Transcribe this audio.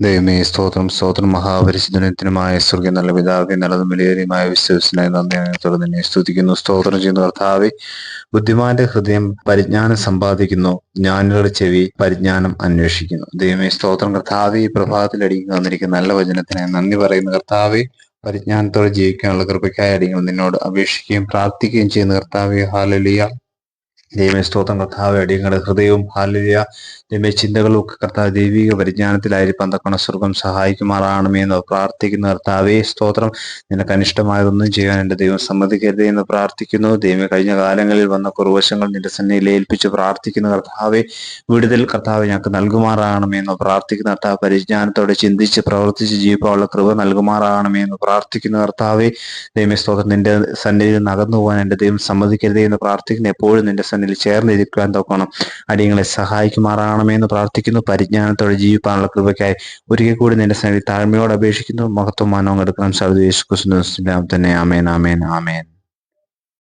ദൈവമേ സ്തോത്രം. സ്തോത്രം. മഹാപരിശുദ്ധനത്തിനുമായ സ്വർഗം നല്ല പിതാവെ നല്ലതും വിലയേറിയുമായ വിശ്വസിനായി നന്ദി. സ്തുതിക്കുന്നു. സ്തോത്രം ചെയ്യുന്നു കർത്താവെ. ബുദ്ധിമാന്റെ ഹൃദയം പരിജ്ഞാനം സമ്പാദിക്കുന്നു. ജ്ഞാനികളുടെ ചെവി പരിജ്ഞാനം അന്വേഷിക്കുന്നു. ദൈവമേ സ്തോത്രം. കർത്താവെ ഈ പ്രഭാതത്തിൽ അടിക്കുന്ന വന്നിരിക്കുന്ന നല്ല വചനത്തിനായി നന്ദി പറയുന്ന കർത്താവെ. പരിജ്ഞാനത്തോടെ ജീവിക്കാനുള്ള കൃപയ്ക്കായ അടികൾ നിന്നോട് അപേക്ഷിക്കുകയും പ്രാർത്ഥിക്കുകയും ചെയ്യുന്ന കർത്താവെ. ഹാലലിയ. ദൈവമേ സ്തോത്രം. കർത്താവ് അടിയങ്ങളുടെ ഹൃദയവും ഹാലിയ ദൈവമേ ചിന്തകളും ഒക്കെ കർത്താവ് ദൈവിക പരിജ്ഞാനത്തിലായിരിക്കും. തക്കണ സ്വർഗം സഹായിക്കുമാറാണമേ എന്ന് പ്രാർത്ഥിക്കുന്ന കർത്താവേ സ്തോത്രം. നിനക്ക് അനിഷ്ടമായതൊന്നും ചെയ്യാൻ എന്റെ ദൈവം സമ്മതിക്കരുത് എന്ന് പ്രാർത്ഥിക്കുന്നു. ദൈവം കഴിഞ്ഞ കാലങ്ങളിൽ വന്ന കുറവശങ്ങൾ നിന്റെ സന്നിധിയിൽ ഏൽപ്പിച്ച് പ്രാർത്ഥിക്കുന്ന കർത്താവേ വിടുതൽ കർത്താവ് ഞങ്ങൾക്ക് നൽകുമാറാണമേ എന്ന് പ്രാർത്ഥിക്കുന്ന കർത്താവ് പരിജ്ഞാനത്തോടെ ചിന്തിച്ച് പ്രവർത്തിച്ച് ജീവിക്കാനുള്ള കൃപ നൽകുമാറാണമേ എന്ന് പ്രാർത്ഥിക്കുന്ന കർത്താവേ ദൈവമേ സ്തോത്രം. നിന്റെ സന്നിധിയിൽ നകന്നു പോകാൻ എന്റെ ദൈവം സമ്മതിക്കരുത് എന്ന് പ്രാർത്ഥിക്കുന്ന. എപ്പോഴും നിന്റെ സന്നിധിയിൽ ചേർന്നിരിക്കുവാൻ തോക്കണം അടിയങ്ങളെ സഹായിക്കുമാറാണമേ എന്ന് പ്രാർത്ഥിക്കുന്നു. പരിജ്ഞാനത്തോടെ ജീവിപ്പാനുള്ള കൃപയ്ക്കായി ഒരിക്കൽ കൂടി നിന്റെ സന്നിധി താഴ്മയോട് അപേക്ഷിക്കുന്നു. മഹത്വം മാനവും എടുക്കണം സർവ യേശു തന്നെ. ആമേൻ ആമേൻ ആമേൻ.